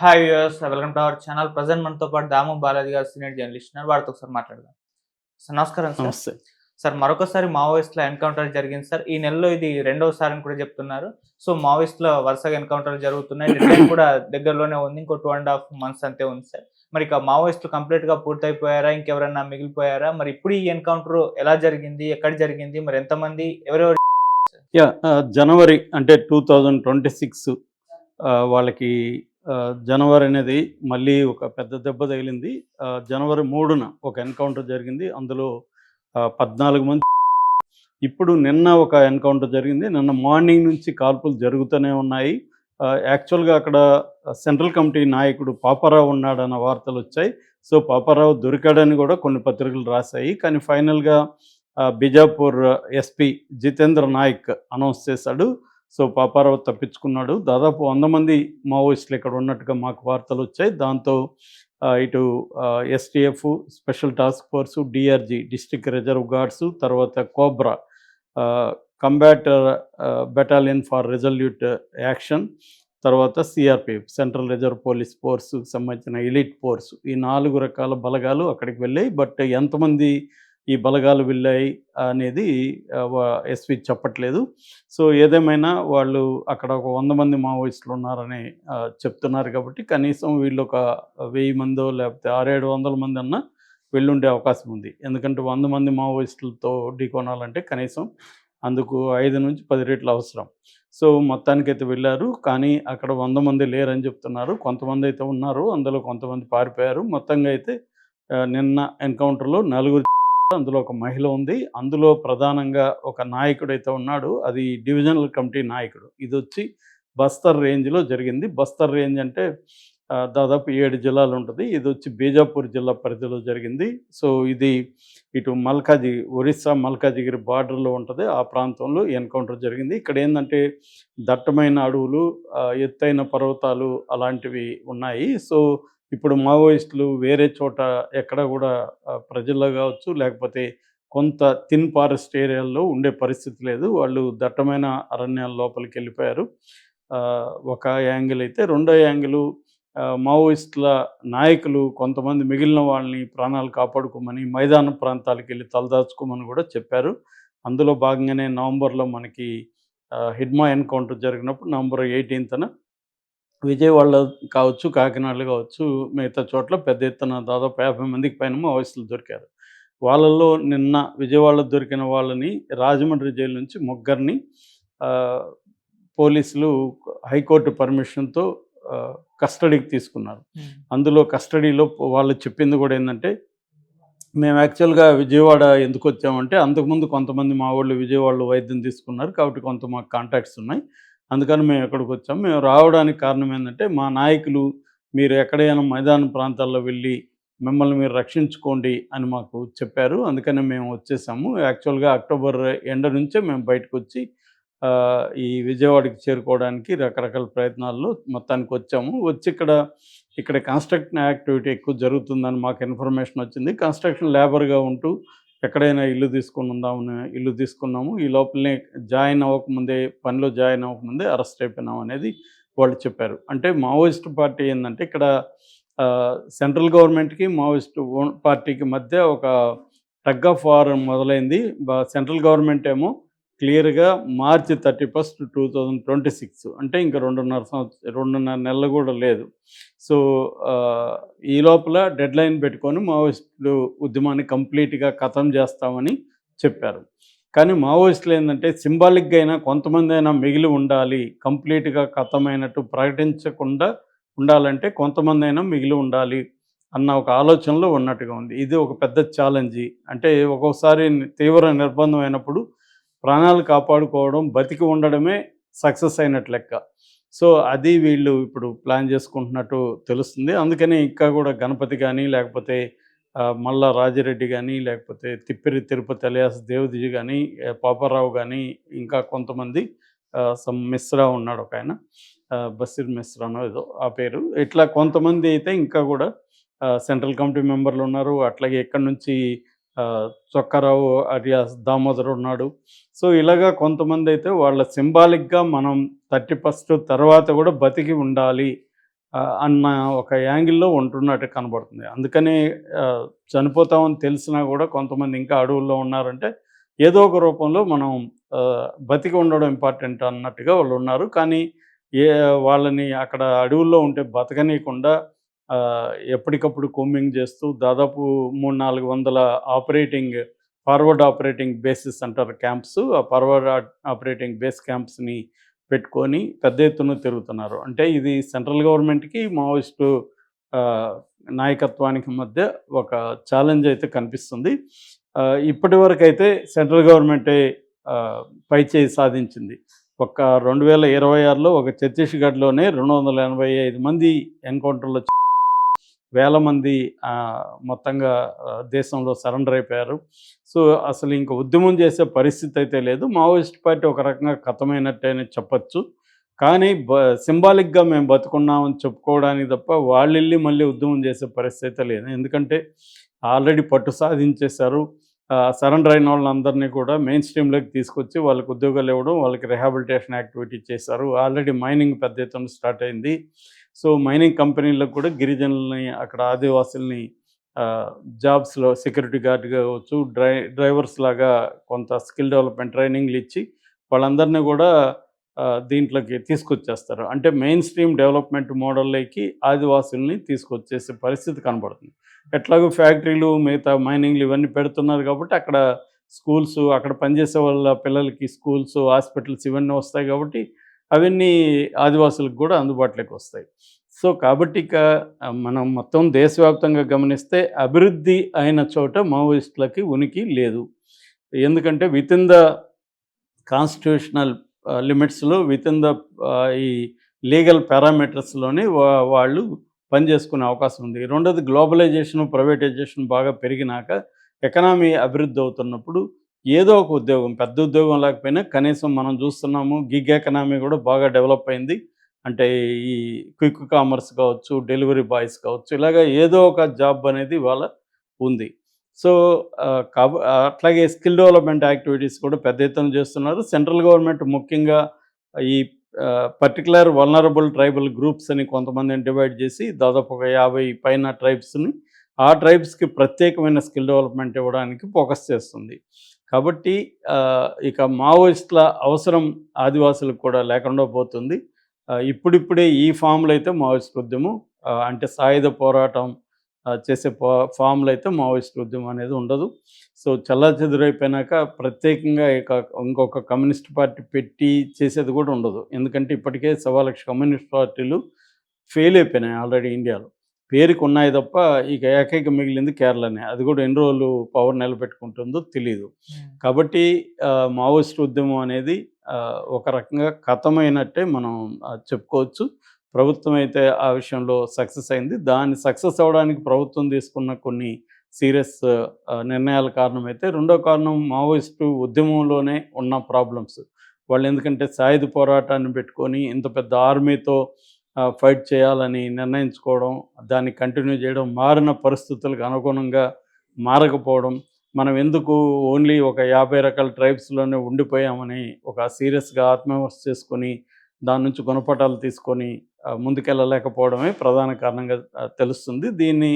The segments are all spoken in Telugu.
Hi viewers welcome to our channel present మనతో పాటు దాము బాలాజీ గారు సీనియర్ జర్నలిస్ట్ ఉన్నారు. వారితో ఒకసారి మాట్లాడదాం. సార్ నమస్కారం సార్ సార్ మరొకసారి మావోయిస్ట్ల ఎన్కౌంటర్ జరిగింది సార్ ఈ నెలలో ఇది రెండవసారి అని కూడా చెప్తున్నారు. సో మావోయిస్ట్ల వరుసగా ఎన్కౌంటర్ జరుగుతున్నాయి. డెడ్లైన్ కూడా దగ్గరలోనే ఉంది. ఇంకో టూ అండ్ హాఫ్ మంత్స్ అంతే ఉంది సార్ మరి ఇక మావోయిస్టులు కంప్లీట్గా పూర్తయిపోయారా? ఇంకెవరైనా మిగిలిపోయారా? మరి ఇప్పుడు ఈ ఎన్కౌంటర్ ఎలా జరిగింది? ఎక్కడ జరిగింది? మరి ఎంతమంది? ఎవరెవరు? జనవరి అంటే టూ థౌజండ్ ట్వంటీ సిక్స్ వాళ్ళకి జనవరి అనేది మళ్ళీ ఒక పెద్ద దెబ్బ తగిలింది. జనవరి మూడున ఒక ఎన్కౌంటర్ జరిగింది. అందులో పద్నాలుగు మంది ఇప్పుడు నిన్న ఒక ఎన్కౌంటర్ జరిగింది. నిన్న మార్నింగ్ నుంచి కాల్పులు జరుగుతూనే ఉన్నాయి. యాక్చువల్గా అక్కడ సెంట్రల్ కమిటీ నాయకుడు పాపారావు ఉన్నాడన్న వార్తలు వచ్చాయి. సో పాపారావు దొరికాడని కూడా కొన్ని పత్రికలు రాశాయి. కానీ ఫైనల్గా బిజాపూర్ ఎస్పీ జితేంద్ర నాయక్ అనౌన్స్ చేశాడు. సో పాపారావు తప్పించుకున్నాడు. దాదాపు వంద మంది మావోయిస్టులు ఇక్కడ ఉన్నట్టుగా మాకు వార్తలు వచ్చాయి. దాంతో ఇటు STF special task force DRG district reserve guards తర్వాత COBRA combat battalion for resolute action తర్వాత CRPF central reserve police force సంబంధించిన ఎలిట్ ఫోర్స్ ఈ నాలుగు రకాల బలగాలు అక్కడికి వెళ్ళాయి. బట్ ఎంతమంది ఈ బలగాలు వెళ్ళాయి అనేది ఎస్వి చెప్పట్లేదు. సో ఏదేమైనా వాళ్ళు అక్కడ ఒక వంద మంది మావోయిస్టులు ఉన్నారని చెప్తున్నారు కాబట్టి కనీసం వీళ్ళు ఒక వెయ్యి మందో లేకపోతే ఆరేడు వందల మంది అన్నా వెళ్ళుండే అవకాశం ఉంది. ఎందుకంటే వంద మంది మావోయిస్టులతో ఢీకొనాలంటే కనీసం అందుకు ఐదు నుంచి పది రేట్లు అవసరం. సో మొత్తానికైతే వెళ్ళారు. కానీ అక్కడ వంద మంది లేరని చెప్తున్నారు. కొంతమంది అయితే ఉన్నారు. అందులో కొంతమంది పారిపోయారు. మొత్తంగా అయితే నిన్న ఎన్కౌంటర్లో నలుగురు అందులో ఒక మహిళ ఉంది. అందులో ప్రధానంగా ఒక నాయకుడు అయితే ఉన్నాడు. అది డివిజనల్ కమిటీ నాయకుడు. ఇది వచ్చి బస్తర్ రేంజ్లో జరిగింది. బస్తర్ రేంజ్ అంటే దాదాపు ఏడు జిల్లాలు ఉంటుంది. ఇది వచ్చి బీజాపూర్ జిల్లా పరిధిలో జరిగింది. సో ఇది ఇటు మల్కాజి ఒరిస్సా మల్కాజిగిరి బార్డర్లో ఉంటుంది. ఆ ప్రాంతంలో ఎన్కౌంటర్ జరిగింది. ఇక్కడ ఏంటంటే దట్టమైన అడవులు ఎత్తైన పర్వతాలు అలాంటివి ఉన్నాయి. సో ఇప్పుడు మావోయిస్టులు వేరే చోట ఎక్కడ కూడా ప్రజల్లో కావచ్చు లేకపోతే కొంత థిన్ ఫారెస్ట్ ఏరియాల్లో ఉండే పరిస్థితి లేదు. వాళ్ళు దట్టమైన అరణ్యాల లోపలికి వెళ్ళిపోయారు. ఒక యాంగిల్ అయితే రెండో యాంగిల్ మావోయిస్టుల నాయకులు కొంతమంది మిగిలిన వాళ్ళని ప్రాణాలు కాపాడుకోమని మైదాన ప్రాంతాలకు వెళ్ళి తలదాచుకోమని కూడా చెప్పారు. అందులో భాగంగానే నవంబర్లో మనకి హిడ్మా ఎన్కౌంటర్ జరిగినప్పుడు నవంబర్ ఎయిటీన్త్న విజయవాడలో కావచ్చు కాకినాడలో కావచ్చు మిగతా చోట్ల పెద్ద ఎత్తున దాదాపు యాభై మందికి పైన మావోయిస్టులు దొరికారు. వాళ్ళల్లో నిన్న విజయవాడలో దొరికిన వాళ్ళని రాజమండ్రి జైలు నుంచి ముగ్గురిని పోలీసులు హైకోర్టు పర్మిషన్తో కస్టడీకి తీసుకున్నారు. అందులో కస్టడీలో వాళ్ళు చెప్పింది కూడా ఏంటంటే మేము యాక్చువల్గా విజయవాడ ఎందుకు వచ్చామంటే అంతకుముందు కొంతమంది మా వాళ్ళు విజయవాడలో వైద్యం తీసుకున్నారు కాబట్టి కొంత మాకు కాంటాక్ట్స్ ఉన్నాయి. అందుకని మేము ఎక్కడికి వచ్చాము మేము రావడానికి కారణం ఏంటంటే మా నాయకులు మీరు ఎక్కడైనా మైదాన ప్రాంతాల్లో వెళ్ళి మిమ్మల్ని మీరు రక్షించుకోండి అని మాకు చెప్పారు. అందుకని మేము వచ్చేసాము. యాక్చువల్గా అక్టోబర్ ఎండ నుంచే మేము బయటకు వచ్చి ఈ విజయవాడకి చేరుకోవడానికి రకరకాల ప్రయత్నాల్లో మొత్తానికి వచ్చాము. వచ్చి ఇక్కడ ఇక్కడ కన్స్ట్రక్షన్ యాక్టివిటీ ఎక్కువ జరుగుతుందని మాకు ఇన్ఫర్మేషన్ వచ్చింది. కన్స్ట్రక్షన్ లేబర్గా ఉంటూ ఎక్కడైనా ఇల్లు తీసుకుని ఉందామని ఇల్లు తీసుకున్నాము. ఈ లోపలనే జాయిన్ అవ్వకముందే పనిలో జాయిన్ అవ్వకముందే అరెస్ట్ అయిపోయినాం అనేది వాళ్ళు చెప్పారు. అంటే మావోయిస్ట్ పార్టీ ఏంటంటే ఇక్కడ సెంట్రల్ గవర్నమెంట్కి మావోయిస్ట్ ఓన్ పార్టీకి మధ్య ఒక టగ్ ఆఫ్ వార్ మొదలైంది. సెంట్రల్ గవర్నమెంట్ ఏమో క్లియర్గా మార్చి thirty first two thousand twenty six. అంటే ఇంకా రెండున్నర సంవత్సరం రెండున్నర నెలలు కూడా లేదు. సో ఈ లోపల డెడ్ లైన్ పెట్టుకొని మావోయిస్టులు ఉద్యమాన్ని కంప్లీట్గా ఖతం చేస్తామని చెప్పారు. కానీ మావోయిస్టులు ఏంటంటే సింబాలిక్గా అయినా కొంతమంది అయినా మిగిలి ఉండాలి కంప్లీట్గా ఖతమైనట్టు ప్రకటించకుండా ఉండాలంటే కొంతమంది అయినా మిగిలి ఉండాలి అన్న ఒక ఆలోచనలో ఉన్నట్టుగా ఉంది. ఇది ఒక పెద్ద ఛాలెంజ్. అంటే ఒక్కొక్కసారి తీవ్ర నిర్బంధం అయినప్పుడు ప్రాణాలు కాపాడుకోవడం బతికి ఉండడమే సక్సెస్ అయినట్లు లెక్క. సో అది వీళ్ళు ఇప్పుడు ప్లాన్ చేసుకుంటున్నట్టు తెలుస్తుంది. అందుకని ఇంకా కూడా గణపతి కానీ లేకపోతే మళ్ళా రాజిరెడ్డి కానీ లేకపోతే తిప్పిరి తిరుపతి అలియాస్ దేవదిజి కానీ పాపారావు కానీ ఇంకా కొంతమంది సమ్ మిశ్రా ఉన్నాడు ఒక ఆయన. ఆ, బషీర్ మిశ్రానో ఏదో ఆ పేరు. ఇట్లా కొంతమంది అయితే ఇంకా కూడా సెంట్రల్ కమిటీ మెంబర్లు ఉన్నారు. అట్లాగే ఎక్కడి నుంచి చొక్కారావు అలియాస్ దామోదర్ ఉన్నాడు. సో ఇలాగా కొంతమంది అయితే వాళ్ళ సింబాలిక్గా మనం థర్టీ ఫస్ట్ తర్వాత కూడా బతికి ఉండాలి అన్న ఒక యాంగిల్లో ఉంటున్నట్టు కనబడుతుంది. అందుకని చనిపోతామని తెలిసినా కూడా కొంతమంది ఇంకా అడవుల్లో ఉన్నారంటే ఏదో ఒక రూపంలో మనం బతికి ఉండడం ఇంపార్టెంట్ అన్నట్టుగా వాళ్ళు ఉన్నారు. కానీ ఏ వాళ్ళని అక్కడ అడవుల్లో ఉంటే బతకనీయకుండా ఎప్పటికప్పుడు కోమింగ్ చేస్తూ దాదాపు మూడు నాలుగు వందల ఆపరేటింగ్ ఫార్వర్డ్ ఆపరేటింగ్ బేసిస్ అంటారు క్యాంప్స్ ఆ ఫార్వర్డ్ ఆపరేటింగ్ బేస్ క్యాంప్స్ని పెట్టుకొని పెద్ద ఎత్తున తిరుగుతున్నారు. అంటే ఇది సెంట్రల్ గవర్నమెంట్కి మావోయిస్టు నాయకత్వానికి మధ్య ఒక ఛాలెంజ్ అయితే కనిపిస్తుంది. ఇప్పటి వరకు అయితే సెంట్రల్ గవర్నమెంటే పై పైచేయి సాధించింది. ఒక రెండు వేల ఇరవై ఆరులో ఒక ఛత్తీస్గఢ్లోనే రెండు వందల ఎనభై ఐదు మంది ఎన్కౌంటర్లో వేల మంది మొత్తంగా దేశంలో సరెండర్ అయిపోయారు. సో అసలు ఇంకా ఉద్యమం చేసే పరిస్థితి అయితే లేదు. మావోయిస్ట్ పార్టీ ఒక రకంగా కథమైనట్టేనే చెప్పచ్చు. కానీ బ సింబాలిక్గా మేము బతుకున్నామని చెప్పుకోవడానికి తప్ప వాళ్ళు వెళ్ళి మళ్ళీ ఉద్యమం చేసే పరిస్థితి అయితే లేదు. ఎందుకంటే ఆల్రెడీ పట్టు సాధించేశారు. సరెండర్ అయిన వాళ్ళందరినీ కూడా మెయిన్ స్ట్రీమ్లోకి తీసుకొచ్చి వాళ్ళకి ఉద్యోగాలు ఇవ్వడం వాళ్ళకి రిహాబిలిటేషన్ యాక్టివిటీ చేశారు. ఆల్రెడీ మైనింగ్ పెద్ద ఎత్తున స్టార్ట్ అయింది. సో మైనింగ్ కంపెనీలకు కూడా గిరిజనుల్ని అక్కడ ఆదివాసుల్ని జాబ్స్లో సెక్యూరిటీ గార్డ్గా కావచ్చు డ్రై డ్రైవర్స్ లాగా కొంత స్కిల్ డెవలప్మెంట్ ట్రైనింగ్లు ఇచ్చి వాళ్ళందరినీ కూడా దీంట్లోకి తీసుకొచ్చేస్తారు. అంటే మెయిన్ స్ట్రీమ్ డెవలప్మెంట్ మోడల్లోకి ఆదివాసుల్ని తీసుకొచ్చేసే పరిస్థితి కనబడుతుంది. ఎట్లాగో ఫ్యాక్టరీలు మిగతా మైనింగ్లు ఇవన్నీ పెడుతున్నారు కాబట్టి అక్కడ స్కూల్స్ అక్కడ పనిచేసే వాళ్ళ పిల్లలకి స్కూల్స్ హాస్పిటల్స్ ఇవన్నీ వస్తాయి కాబట్టి అవన్నీ ఆదివాసులకు కూడా అందుబాటులోకి వస్తాయి. సో కాబట్టి ఇక మనం మొత్తం దేశవ్యాప్తంగా గమనిస్తే అభివృద్ధి అయిన చోట మావోయిస్టులకి ఉనికి లేదు. ఎందుకంటే విత్ ఇన్ ద కాన్స్టిట్యూషనల్ లిమిట్స్లో విత్ ఇన్ ద ఈ లీగల్ పారామీటర్స్లోనే వాళ్ళు పనిచేసుకునే అవకాశం ఉంది. రెండోది గ్లోబలైజేషన్ ప్రైవేటైజేషన్ బాగా పెరిగినాక ఎకనామీ అభివృద్ధి అవుతున్నప్పుడు ఏదో ఒక ఉద్యోగం పెద్ద ఉద్యోగం లేకపోయినా కనీసం మనం చూస్తున్నాము గిగ్ ఎకనామీ కూడా బాగా డెవలప్ అయింది. అంటే ఈ క్విక్ కామర్స్ కావచ్చు డెలివరీ బాయ్స్ కావచ్చు ఇలాగ ఏదో ఒక జాబ్ అనేది వాళ్ళ ఉంది. సో కబ కాబ అట్లాగే స్కిల్ డెవలప్మెంట్ యాక్టివిటీస్ కూడా పెద్ద ఎత్తున చేస్తున్నారు. సెంట్రల్ గవర్నమెంట్ ముఖ్యంగా ఈ పర్టికులర్ వల్నరబుల్ ట్రైబల్ గ్రూప్స్ అని కొంతమందిని డివైడ్ చేసి దాదాపు ఒక యాభై పైన ట్రైబ్స్ని ఆ ట్రైబ్స్కి ప్రత్యేకమైన స్కిల్ డెవలప్మెంట్ ఇవ్వడానికి ఫోకస్ చేస్తుంది. కాబట్టి ఇక మావోయిస్టుల అవసరం ఆదివాసులకు కూడా లేకుండా పోతుంది. ఇప్పుడిప్పుడే ఈ ఫామ్లో అయితే మావోయిస్ట్ ఉద్యమం అంటే సాయుధ పోరాటం చేసే పో ఫామ్లో అయితే మావోయిస్టు ఉద్యమం అనేది ఉండదు. సో చల్లాచెదురైపోయినాక ప్రత్యేకంగా ఇక ఇంకొక కమ్యూనిస్ట్ పార్టీ పెట్టి చేసేది కూడా ఉండదు. ఎందుకంటే ఇప్పటికే సవా లక్ష కమ్యూనిస్ట్ పార్టీలు ఫెయిల్ అయిపోయినాయి ఆల్రెడీ ఇండియాలో. పేరుకు ఉన్నాయి తప్ప ఇక ఏకైక మిగిలింది కేరళనే. అది కూడా ఎన్ని రోజులు పవర్ నిలబెట్టుకుంటుందో తెలియదు కాబట్టి ఆ, మావోయిస్ట్ ఉద్యమం అనేది ఒక రకంగా కథమైనట్టే మనం చెప్పుకోవచ్చు. ప్రభుత్వం అయితే ఆ విషయంలో సక్సెస్ అయింది. దాన్ని సక్సెస్ అవ్వడానికి ప్రభుత్వం తీసుకున్న కొన్ని సీరియస్ నిర్ణయాల కారణమైతే రెండో కారణం మావోయిస్టు ఉద్యమంలోనే ఉన్న ప్రాబ్లమ్స్. వాళ్ళు ఎందుకంటే సాయుధ పోరాటాన్ని పెట్టుకొని ఇంత పెద్ద ఆర్మీతో ఫైట్ చేయాలని నిర్ణయించుకోవడం దాన్ని కంటిన్యూ చేయడం మారిన పరిస్థితులకు అనుగుణంగా మారకపోవడం మనం ఎందుకు ఓన్లీ ఒక యాభై రకాల ట్రైబ్స్లోనే ఉండిపోయామని ఒక సీరియస్గా ఆత్మవిమర్శ చేసుకొని దాని నుంచి గుణపటాలు తీసుకొని ముందుకెళ్ళలేకపోవడమే ప్రధాన కారణంగా తెలుస్తుంది. దీన్ని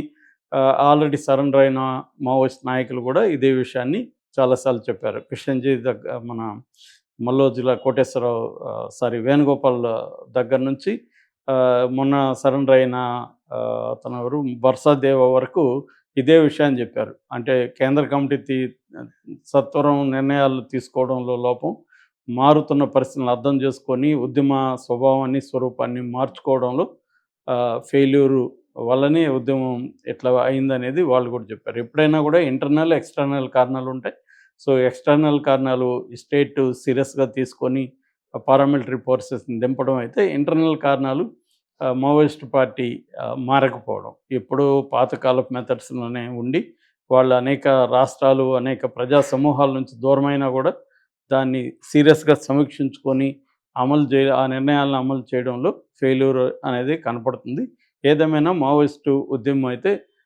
ఆల్రెడీ సరెండర్ అయిన మావోయిస్ట్ నాయకులు కూడా ఇదే విషయాన్ని చాలాసార్లు చెప్పారు. కృష్ణంజీ దగ్గర మన మల్లోజుల కోటేశ్వరరావు సారీ వేణుగోపాల్ దగ్గర నుంచి మొన్న సరెండర్ అయిన అతను ఎవరు బర్సాదేవ వరకు ఇదే విషయాన్ని చెప్పారు. అంటే కేంద్ర కమిటీ తీ సత్వరం నిర్ణయాలు తీసుకోవడంలో లోపం మారుతున్న పరిస్థితులను అర్థం చేసుకొని ఉద్యమ స్వభావాన్ని స్వరూపాన్ని మార్చుకోవడంలో ఫెయిల్యూరు వల్లనే ఉద్యమం ఎట్లా అయిందనేది వాళ్ళు కూడా చెప్పారు. ఎప్పుడైనా కూడా ఇంటర్నల్ ఎక్స్టర్నల్ కారణాలు ఉంటాయి. సో ఎక్స్టర్నల్ కారణాలు స్టేట్ సీరియస్గా తీసుకొని పారామిలిటరీ ఫోర్సెస్ని దింపడం అయితే ఇంటర్నల్ కారణాలు మావోయిస్ట్ పార్టీ మారకపోవడం. ఎప్పుడూ పాతకాలపు మెథడ్స్లోనే ఉండి వాళ్ళు అనేక రాష్ట్రాలు అనేక ప్రజా సమూహాల నుంచి దూరమైనా కూడా దాన్ని సీరియస్గా సమీక్షించుకొని అమలు చే ఆ నిర్ణయాలను అమలు చేయడంలో ఫెయిల్యూర్ అనేది కనపడుతుంది. ఏదేమైనా మావోయిస్టు ఉద్యమం అయితే